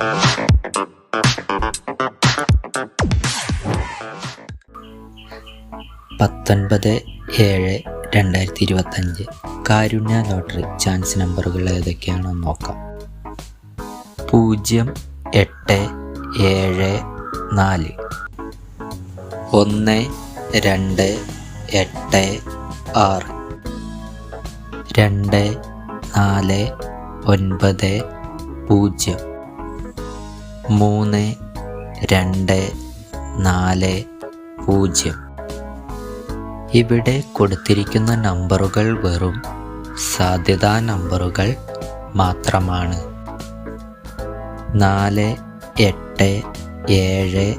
പത്തൊൻപത് ഏഴ് രണ്ടായിരത്തി ഇരുപത്തഞ്ച്. കാരുണ്യ ലോട്ടറി ചാൻസ് നമ്പറുകൾ ഏതൊക്കെയാണെന്ന് നോക്കാം. പൂജ്യം എട്ട് ഏഴ് നാല്. ഒന്ന് രണ്ട് എട്ട് ആറ്. രണ്ട് നാല് ഒൻപത് പൂജ്യം. മൂന്ന് രണ്ട് നാല് പൂജ്യം. ഇവിടെ കൊടുത്തിരിക്കുന്ന നമ്പറുകൾ വെറും സാധ്യതാ നമ്പറുകൾ മാത്രമാണ്. നാല് എട്ട് ഏഴ്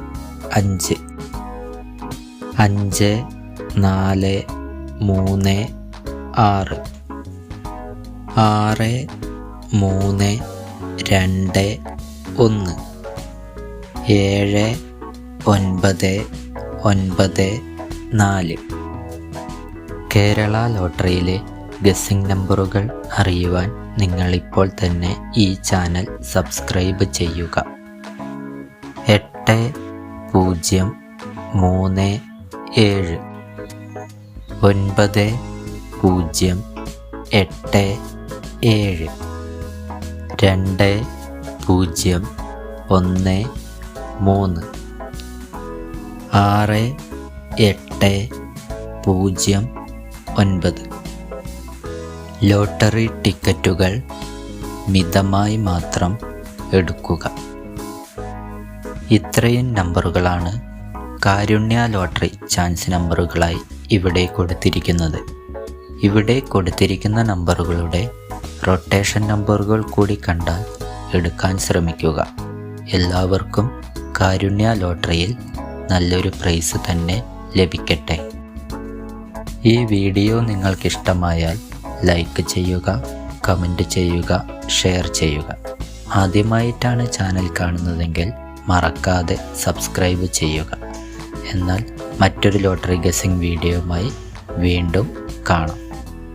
അഞ്ച്. അഞ്ച് നാല് മൂന്ന് ആറ്. ആറ് മൂന്ന് രണ്ട് ഒന്ന്. ഏഴ് ഒൻപത് ഒൻപത് നാല്. കേരള ലോട്ടറിയിലെ ഗസ്സിംഗ് നമ്പറുകൾ അറിയുവാൻ നിങ്ങളിപ്പോൾ തന്നെ ഈ ചാനൽ സബ്സ്ക്രൈബ് ചെയ്യുക. എട്ട് പൂജ്യം മൂന്ന് ഏഴ്. ഒൻപത് പൂജ്യം എട്ട് ഏഴ്. രണ്ട് പൂജ്യം ഒന്ന് മൂന്ന്. ആറ് എട്ട് പൂജ്യം ഒൻപത്. ലോട്ടറി ടിക്കറ്റുകൾ മിതമായി മാത്രം എടുക്കുക. ഇത്രയും നമ്പറുകളാണ് കാരുണ്യ ലോട്ടറി ചാൻസ് നമ്പറുകളായി ഇവിടെ കൊടുത്തിരിക്കുന്നത്. ഇവിടെ കൊടുത്തിരിക്കുന്ന നമ്പറുകളുടെ റൊട്ടേഷൻ നമ്പറുകൾ കൂടി കണ്ടാൽ എടുക്കാൻ ശ്രമിക്കുക. എല്ലാവർക്കും കാരുണ്യ ലോട്ടറിയിൽ നല്ലൊരു പ്രൈസ് തന്നെ ലഭിക്കട്ടെ. ഈ വീഡിയോ നിങ്ങൾക്കിഷ്ടമായാൽ ലൈക്ക് ചെയ്യുക കമന്റ് ചെയ്യുക ഷെയർ ചെയ്യുക. ആദ്യമായിട്ടാണ് ചാനൽ കാണുന്നതെങ്കിൽ മറക്കാതെ സബ്സ്ക്രൈബ് ചെയ്യുക. എന്നാൽ മറ്റൊരു ലോട്ടറി ഗസിംഗ് വീഡിയോയുമായി വീണ്ടും കാണാം.